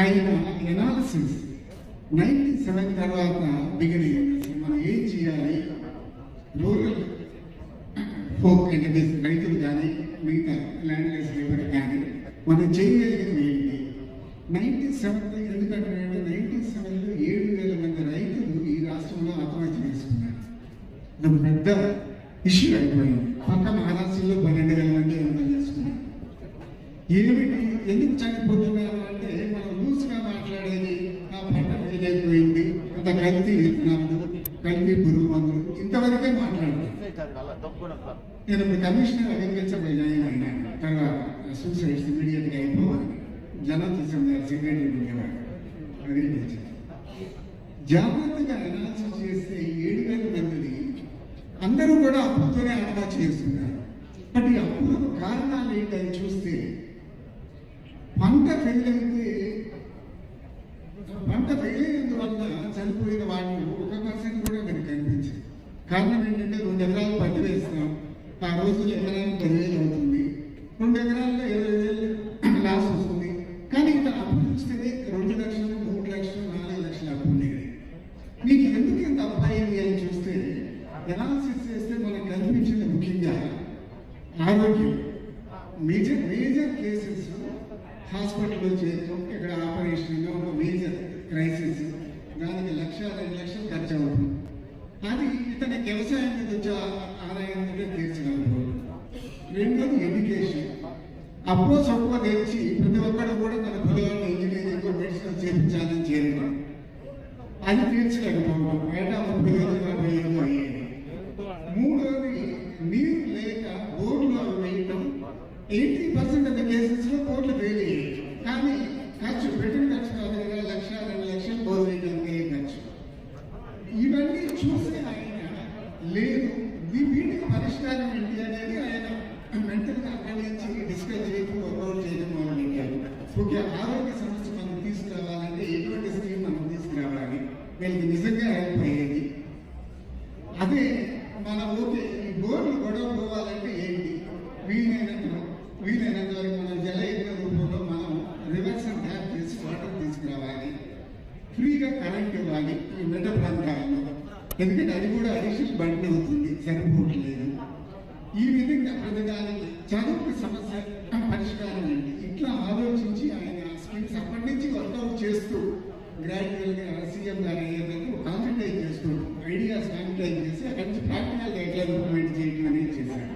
ఆయన analysis ninety seven తర్వాత beginning మనం ఏం చేయాలి? రూరల్ ఫోక్ అంటే రైతులు కానీ మిగతా ల్యాండ్ ల్యాండ్లెస్ లేబర్ కానీ మనం చేయగలిగింది ఏంటి? నైన్టీ సెవెన్ ఎందుకంటే నైన్టీ సెవెన్లో ఏడు వేల మంది రైతులు ఈ రాష్ట్రంలో ఆత్మహత్య చేసుకున్నారు. అది పెద్ద ఇష్యూ అయిపోయింది. పక్క మహారాష్ట్రలో పన్నెండు వేల మంది ఆత్మహత్య చేసుకున్నారు. ఏమిటి? ఎందుకు చనిపోతున్నారు అంటే మాట్లాడేది. నా పంట వేయలేకపోయింది అంత కల్తీ విత్తనాలు కల్తీ పురుగు మందులు ఇంతవరకే మాట్లాడతాం నేను ఇప్పుడు కమిషనర్ అగ్రికల్చర్ జాయిన్ అయినాను తర్వాత సూసైడ్స్ ఇమీడియట్గా అయిపోవాలి. జనం తీసుకున్నారు సెక్రటరీ ఉండేవాడు అగ్రికల్చర్ జాగ్రత్తగా అనాలిసిస్ చేస్తే ఏడు వేల మందిని అందరూ కూడా అప్పుతోనే ఆదా చేస్తున్నారు. బట్ ఈ అప్పులకు కారణాలు ఏంటని చూస్తే పంట ఫెయిల్ అయితే పంట ఫెయిల్ అయినందువల్ల చనిపోయిన వాళ్ళు ఒక పర్సెంట్ కూడా మనకు కనిపించింది కారణం ఏంటంటే రెండు ఎకరాలు పత్తి వేస్తాం ఆ రోజు ఎకరానికి పదివేలు అవుతుంది. రెండు ఎకరాల్లో ఇరవై వేలు లాస్ వస్తుంది. కానీ ఇక్కడ అప్పు చూస్తేనే రెండు లక్షలు మూడు లక్షలు నాలుగు లక్షలు అప్పు ఉండేది మీకు ఎందుకు ఎంత అప్పు అని చూస్తే ఎనాలిసిస్ చేస్తే మనకు కనిపించింది ముఖ్యంగా ఆరోగ్యం. మేజర్ మేజర్ కేసెస్ హాస్పిటల్లో చేస్తాం ఇక్కడ ఆపరేషన్ ఒక మేజర్ క్రైసిస్ దానికి లక్ష రెండు లక్షలు ఖర్చు అవుతుంది అది ఇతని వ్యవసాయం మీద వచ్చే ఆదాయం కూడా తీర్చగలరు రెండోది ఎడ్యుకేషన్ అప్పుడు సొప్పో తెచ్చి ప్రతి ఒక్కరు కూడా తన పిల్లవాళ్ళు ఇంజనీరింగ్ మెడిసిన్ చేయించాలని చేరిన అది తీర్చలేకపోవడం. ఏటా ముప్పై వేలు యాభై వేలు అయ్యేది. మూడోది నీరు లేక బోర్డులో వేయటం. ఎయిటీ పర్సెంట్ ఆఫ్ కేసెస్లో కోట్లు ఫెయిల్ అయ్యాయి కానీ ఖర్చు పెట్టిన ఖర్చు కాదు కదా లక్ష రెండు లక్షలు బోర్డు వేయడానికి ఖర్చు. ఇవన్నీ చూసి లేదు. వీ- వీటికి పరిష్కారం ఏంటి అనేది ఆయన మెంటల్గా గా డిస్కస్ చేయడం వర్కౌట్ చేయడం మొదలుపెట్టారు ఓకే ఆరోగ్య సమస్య మనం తీసుకురావాలంటే ఎటువంటి స్కీమ్ మనం తీసుకురావాలి? వీళ్ళకి నిజంగా హెల్ప్ అయ్యేది? అదే మన ఓకే ఈ బోర్డు గొడవ పోవాలంటే ఏంటి? వీలైనంత వీలైనంత వరకు మనం జల యజ్ఞ రూపంలో మనం రివర్స్ ట్యాప్ చేసి వాటర్ తీసుకురావాలి. ఫ్రీగా కరెంట్ ఇవ్వాలి ఈ మెట ప్రాంతాల్లో. ఎందుకంటే అది కూడా అడిక్షన్ బండి అవుతుంది సరిపోవట్లేదు ఈ విధంగా ఎదగాలని చదువుకు సమస్య పరిష్కారం అండి ఇట్లా ఆలోచించి ఆయన స్కీమ్స్ అప్పటి నుంచి వర్కౌట్ చేస్తూ గ్రాడ్యువల్గా సీఎం గారు అయ్యేందుకు కాన్సన్ట్రేట్ చేస్తూ ఐడియా సానిటైజ్ చేసి అక్కడి నుంచి ప్రాక్టికల్ ఎట్లా ఇంప్లిమెంట్ చేయడం అనేది చేశారు.